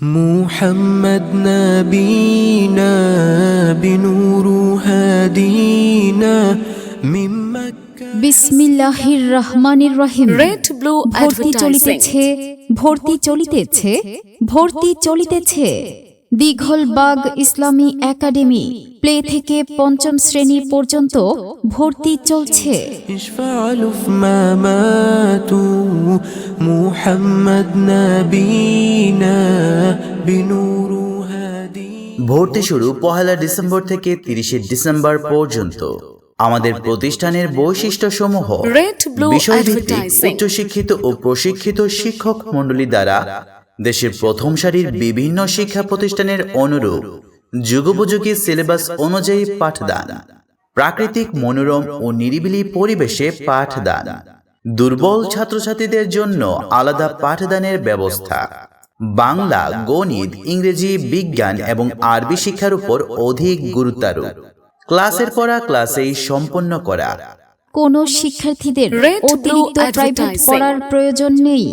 محمد نبينا بنور هادينا من مكة বিসমিল্লাহির রহমানির রহিম red blue ভর্তি চলিতেছে ভর্তি চলিতেছে ভর্তি চলিতেছে দীঘলবাগ ইসলামী একাডেমি প্লে থেকে পঞ্চম শ্রেণি পর্যন্ত ভর্তি চলছে। ভর্তি শুরু পহেলা ডিসেম্বর থেকে তিরিশে ডিসেম্বর পর্যন্ত। আমাদের প্রতিষ্ঠানের বৈশিষ্ট্য সমূহ বিষয়ভিত্তিক উচ্চশিক্ষিত ও প্রশিক্ষিত শিক্ষক মন্ডলী দ্বারা দেশের প্রথম সারির বিভিন্ন শিক্ষা প্রতিষ্ঠানের অনুরূপ যুগোপযোগী সিলেবাস অনুযায়ী পাঠদান প্রাকৃতিক মনোরম ও নিরিবিলি পরিবেশে পাঠদান দুর্বল ছাত্রছাত্রীদের জন্য আলাদা পাঠদানের ব্যবস্থা বাংলা গণিত ইংরেজি বিজ্ঞান এবং আরবি শিক্ষার উপর অধিক গুরুত্বারোপ। ক্লাসের পড়া ক্লাসেই সম্পন্ন করা। কোনো শিক্ষার্থীদের অতিরিক্ত প্রাইভেট পড়ার প্রয়োজন নেই।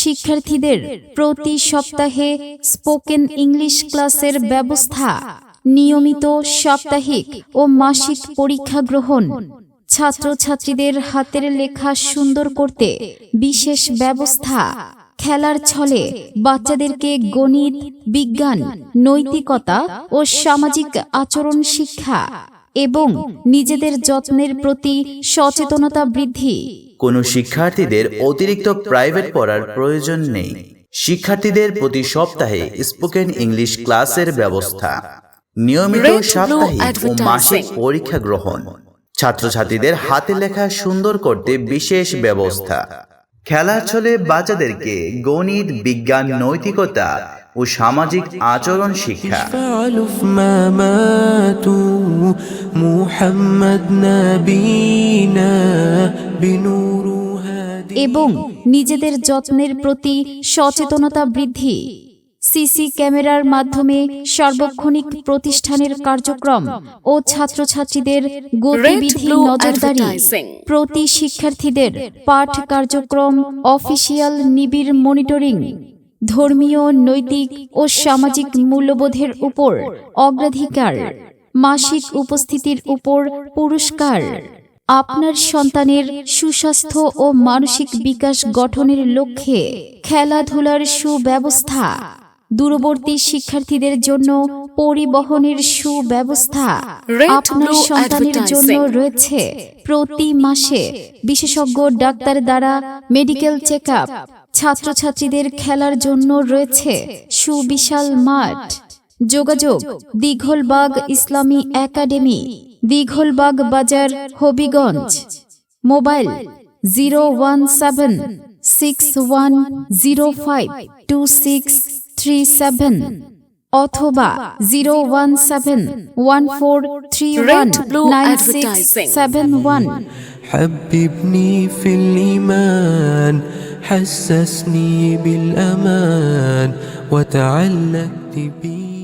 শিক্ষার্থীদের প্রতি সপ্তাহে স্পোকেন ইংলিশ ক্লাসের ব্যবস্থা, নিয়মিত সাপ্তাহিক ও মাসিক পরীক্ষা গ্রহণ। ছাত্রছাত্রীদের হাতের লেখা সুন্দর করতে বিশেষ ব্যবস্থা, খেলার ছলে বাচ্চাদেরকে গণিত, বিজ্ঞান, নৈতিকতা ও সামাজিক আচরণ শিক্ষা। এবং নিজেদের যত্নের প্রতি সচেতনতা বৃদ্ধি। কোনো শিক্ষার্থীদের অতিরিক্ত প্রাইভেট পড়ার প্রয়োজন নেই। শিক্ষার্থীদের প্রতি সপ্তাহে স্পোকেন ইংলিশ ক্লাসের ব্যবস্থা। নিয়মিত সাপ্তাহিক ও মাসিক পরীক্ষা গ্রহণ। ছাত্রছাত্রীদের হাতে লেখা সুন্দর করতে বিশেষ ব্যবস্থা। খেলার ছলে বাচ্চাদেরকে গণিত বিজ্ঞান নৈতিকতা ও সামাজিক আচরণ শিক্ষা। এবং নিজেদের যত্নের প্রতি সচেতনতা বৃদ্ধি। সিসি ক্যামেরার মাধ্যমে সার্বক্ষণিক প্রতিষ্ঠানের কার্যক্রম ও ছাত্রছাত্রীদের গতিবিধি নজরদারি। প্রতি শিক্ষার্থীদের পাঠ কার্যক্রম অফিসিয়াল নিবিড় মনিটরিং। ধর্মীয়, নৈতিক ও সামাজিক মূল্যবোধের উপর অগ্রাধিকার, মাসিক উপস্থিতির উপর পুরস্কার, আপনার সন্তানের সুস্বাস্থ্য ও মানসিক বিকাশ গঠনের লক্ষ্যে খেলাধুলার সুব্যবস্থা। দূরবর্তী শিক্ষার্থীদের জন্য পরিবহনের সুব্যবস্থা আপনার সন্তানের জন্য রয়েছে প্রতি মাসে বিশেষজ্ঞ ডাক্তার দ্বারা মেডিকেল চেক আপ ছাত্রছাত্রীদের খেলার জন্য রয়েছে সুবিশাল মাঠ। যোগাযোগ দীঘলবাগ ইসলামী একাডেমি দীঘলবাগ বাজার Habiganj. Mobile zero one seven six one zero five two six three seven অথবা zero one seven one four three one Red Blue nine six Advertising। Seven one حببني في الإيمان حسسني بالأمان وتعلقت بي